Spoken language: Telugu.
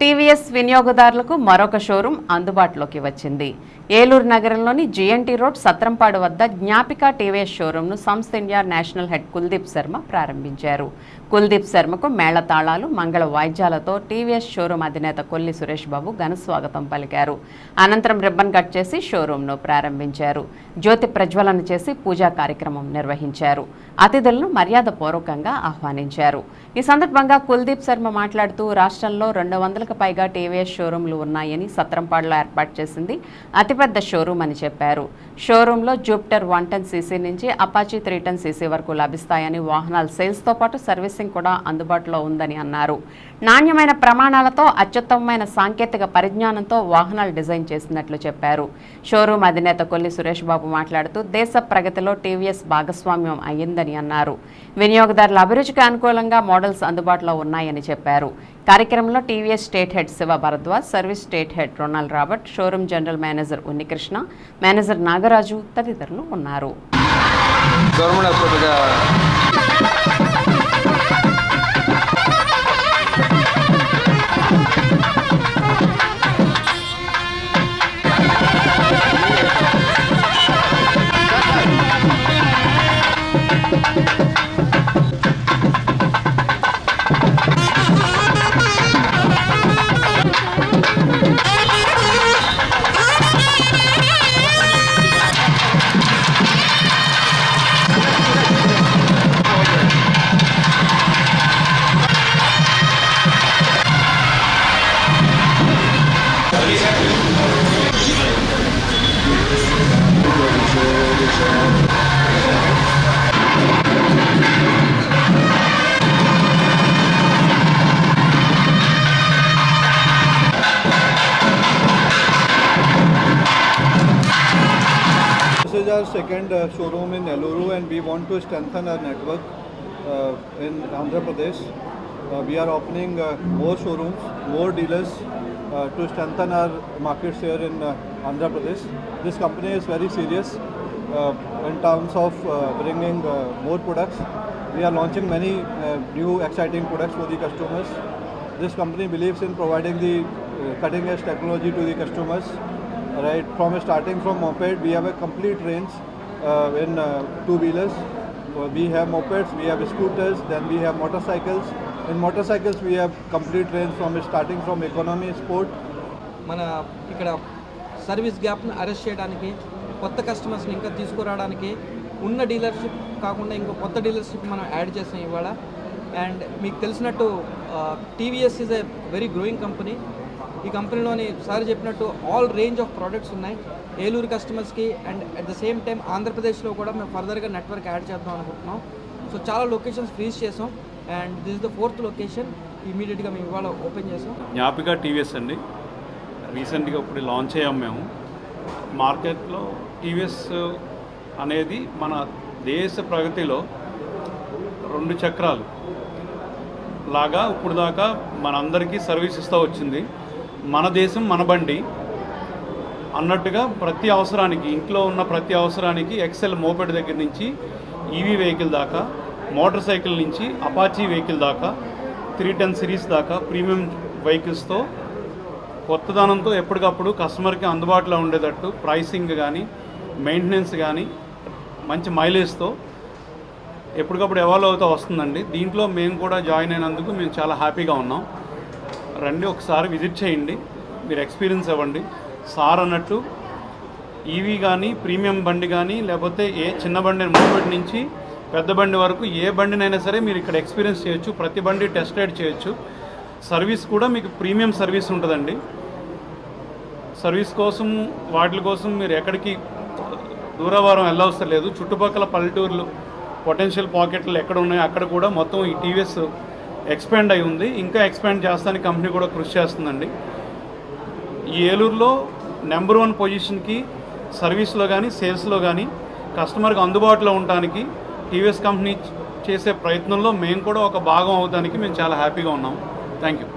టీవీఎస్ వినియోగదారులకు మరొక షోరూం అందుబాటులోకి వచ్చింది. ఏలూరు నగరంలోని జీఎన్టీ రోడ్ సత్రంపాడు వద్ద జ్ఞాపిక టీవీఎస్ షోరూంను సంస్థ India national head Kuldeep Sharma ప్రారంభించారు. కుల్దీప్ శర్మకు మేళ తాళాలు మంగళ వాయిద్యాలతో టీవీఎస్ షోరూం అధినేత కొల్లి సురేష్ బాబు ఘన స్వాగతం పలికారు. అనంతరం రిబ్బన్ కట్ చేసి షోరూంను ప్రారంభించారు. జ్యోతి ప్రజ్వలన చేసి పూజా కార్యక్రమం నిర్వహించారు. అతిథులను మర్యాదపూర్వకంగా ఆహ్వానించారు. ఈ సందర్భంగా కుల్దీప్ శర్మ మాట్లాడుతూ రాష్ట్రంలో రెండు వందలకు పైగా టీవీఎస్ షోరూంలు ఉన్నాయని సత్రంపాడులో ఏర్పాటు చేసింది. అతిపెద్ద షోరూం అని చెప్పారు. షోరూంలో జూపిటర్ వన్ టెన్ సీసీ నుంచి అపాచీ త్రీ టెన్ సీసీ వరకు లభిస్తాయని వాహనాల సేల్స్తో పాటు సర్వీసింగ్ కూడా అందుబాటులో ఉందని అన్నారు. నాణ్యమైన ప్రమాణాలతో అత్యుత్తమమైన సాంకేతిక పరిజ్ఞానంతో వాహనాలు డిజైన్ చేసినట్లు చెప్పారు. షోరూమ్ అధినేత కొల్లి సురేష్ బాబు మాట్లాడుతూ దేశ ప్రగతిలో టీవీఎస్ భాగస్వామ్యం అయ్యిందని అన్నారు. వినియోగదారుల అభిరుచికి అనుకూలంగా మోడల్స్ అందుబాటులో ఉన్నాయని చెప్పారు. కార్యక్రమంలో TVS state head Shiva Bharadwaj service state head Ronald Robert showroom general manager Unnikrishna manager Nagaraju తదితరులు ఉన్నారు. This is our second uh, showroom in Eluru and we want to strengthen our network uh, in Andhra Pradesh. Uh, we are opening uh, more showrooms, more dealers uh, to strengthen our market share in uh, Andhra Pradesh. This company is very serious uh, in terms of uh, bringing uh, more products. We are launching many uh, new exciting products for the customers. This company believes in providing the uh, cutting edge technology to the customers right from starting from moped we have a complete range uh, in uh, two wheelers Uh, we have mopeds we have scooters then we have motorcycles in motorcycles we have complete range from starting from economy sport. మన ఇక్కడ సర్వీస్ గ్యాప్ను అరెస్ట్ చేయడానికి కొత్త కస్టమర్స్ని ఇంకా తీసుకురావడానికి ఉన్న డీలర్షిప్ కాకుండా ఇంకో కొత్త డీలర్షిప్ మనం యాడ్ చేసాం ఇవాళ. అండ్ మీకు తెలిసినట్టు TVS is a very growing company ఈ కంపెనీలోని సార్ చెప్పినట్టు ఆల్ రేంజ్ ఆఫ్ ప్రోడక్ట్స్ ఉన్నాయి. ఏలూరు కస్టమర్స్కి and at the same time ఆంధ్రప్రదేశ్లో కూడా మేము ఫర్దర్గా నెట్వర్క్ యాడ్ చేద్దాం అనుకుంటున్నాం. సో చాలా లొకేషన్స్ ఫ్రీజ్ చేసాం. And this is the fourth location ఇమీడియట్గా మేము ఇవాళ ఓపెన్ చేసాం. జ్ఞాపిక టీవీఎస్ అండి. రీసెంట్గా ఇప్పుడు లాంచ్ అయ్యాం మేము. మార్కెట్లో టీవీఎస్ అనేది మన దేశ ప్రగతిలో రెండు చక్రాలు. లాగా ఇప్పుడు దాకా మనందరికీ సర్వీస్ ఇస్తూ వచ్చింది. మన దేశం మన బండి. అన్నట్టుగా ప్రతి అవసరానికి ఇంట్లో ఉన్న ప్రతి అవసరానికి ఎక్సెల్ మోపెడ్ దగ్గర నుంచి ఈవీ వెహికల్ దాకా మోటార్ సైకిల్ నుంచి అపాచీ వెహికల్ దాకా త్రీ టెన్ సిరీస్ దాకా ప్రీమియం వెహికల్స్తో కొత్తదనంతో ఎప్పటికప్పుడు కస్టమర్కి అందుబాటులో ఉండేటట్టు ప్రైసింగ్ కానీ మెయింటెనెన్స్ కానీ మంచి మైలేజ్తో ఎప్పటికప్పుడు ఎవాల్వ్ అవుతూ వస్తుందండి. దీంట్లో మేము కూడా జాయిన్ అయినందుకు మేము చాలా హ్యాపీగా ఉన్నాం. రండి ఒకసారి విజిట్ చేయండి. మీరు ఎక్స్పీరియన్స్ ఇవ్వండి సార్ అన్నట్టు ఈవీ కానీ ప్రీమియం బండి కానీ లేకపోతే ఏ చిన్న బండి మూమెంట్ నుంచి పెద్ద బండి వరకు ఏ బండినైనా సరే మీరు ఇక్కడ ఎక్స్పీరియన్స్ చేయొచ్చు ప్రతి బండి టెస్ట్ రైడ్ చేయొచ్చు. సర్వీస్ కూడా మీకు ప్రీమియం సర్వీస్ ఉంటుందండి. సర్వీస్ కోసం వాటి కోసం మీరు ఎక్కడికి దూరవారం వెళ్ళవసరం లేదు చుట్టుపక్కల పల్లెటూర్లు పొటెన్షియల్ పాకెట్లు ఎక్కడ ఉన్నాయో అక్కడ కూడా మొత్తం ఈ టీవీఎస్ ఎక్స్పాండ్ అయి ఉంది. ఇంకా ఎక్స్పాండ్ చేస్తానికి కంపెనీ కూడా కృషి చేస్తుందండి. ఈ ఏలూరులో నెంబర్ వన్ పొజిషన్కి సర్వీస్లో కానీ సేల్స్లో కానీ కస్టమర్కి అందుబాటులో ఉండడానికి టీవీఎస్ కంపెనీ చేసే ప్రయత్నంలో మేము కూడా ఒక భాగం అవడానికి మేము చాలా హ్యాపీగా ఉన్నాం. Thank you.